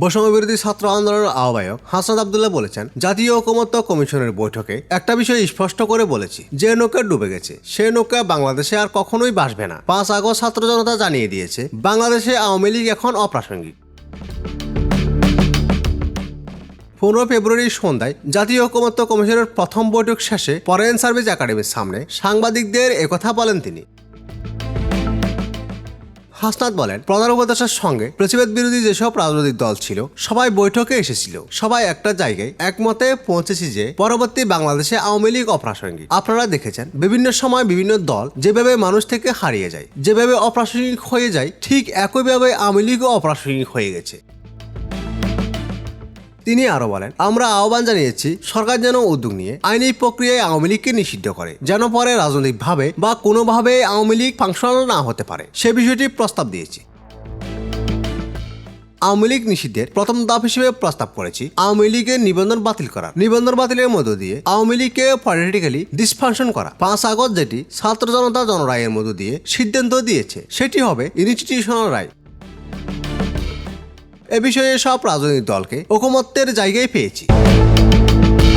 বৈষম্য বিরোধী ছাত্র আন্দোলনের আহ্বায়ক হাসান আবদুল্লাহ বলেছেন, জাতীয় ঐকমত্য কমিশনের বৈঠকে একটা বিষয় স্পষ্ট করে বলেছি, যে নৌকা ডুবে গেছে, সে নৌকা বাংলাদেশে আর কখনোই বাসবে না। পাঁচ আগস্ট ছাত্র জনতা জানিয়ে দিয়েছে, বাংলাদেশে আওয়ামী লীগ এখন অপ্রাসঙ্গিক। পনেরো ফেব্রুয়ারির সন্ধ্যায় জাতীয় ঐকমত্য কমিশনের প্রথম বৈঠক শেষে ফরেন সার্ভিস একাডেমির সামনে সাংবাদিকদের একথা বলেন তিনি। হাসনাত বলেন, প্রধান উপদেষ্টার সঙ্গে প্রতিবাদ বিরোধী যেসব রাজনৈতিক দল ছিল, সবাই বৈঠকে এসেছিল। সবাই একটা জায়গায় একমতে পৌঁছেছি যে, পরবর্তী বাংলাদেশে আওয়ামী লীগ অপ্রাসঙ্গিক। আপনারা দেখেছেন, বিভিন্ন সময় বিভিন্ন দল যেভাবে মানুষ থেকে হারিয়ে যায়, যেভাবে অপ্রাসঙ্গিক হয়ে যায়, ঠিক একইভাবে আওয়ামী লীগও অপ্রাসঙ্গিক হয়ে গেছে। তিনি আরও বলেন, আমরা আহ্বান জানিয়েছি, সরকার যেন উদ্যোগ নিয়ে আইনি প্রক্রিয়ায় আওয়ামী লীগকে নিষিদ্ধ করে, যেন পরে রাজনৈতিকভাবে বা কোনোভাবে আওয়ামী লীগ ফাংশনাল না হতে পারে। সে বিষয়টি প্রস্তাব দিয়েছি। আওয়ামী লীগ নিষিদ্ধের প্রথম ধাপ হিসেবে প্রস্তাব করেছি, আওয়ামী লীগের নিবন্ধন বাতিল করা নিবন্ধন বাতিলের মধ্য দিয়ে আওয়ামী লীগকে পলিটিক্যালি ডিসফাংশন করা। পাঁচ আগস্ট যেটি ছাত্র জনতা জনরায়ের মধ্য দিয়ে সিদ্ধান্ত দিয়েছে, সেটি হবে ইনস্টিটিউশনাল রায় এ বিষয়ে সব রাজনৈতিক দলকে ঐকমত্যের জায়গায় পেয়েছি।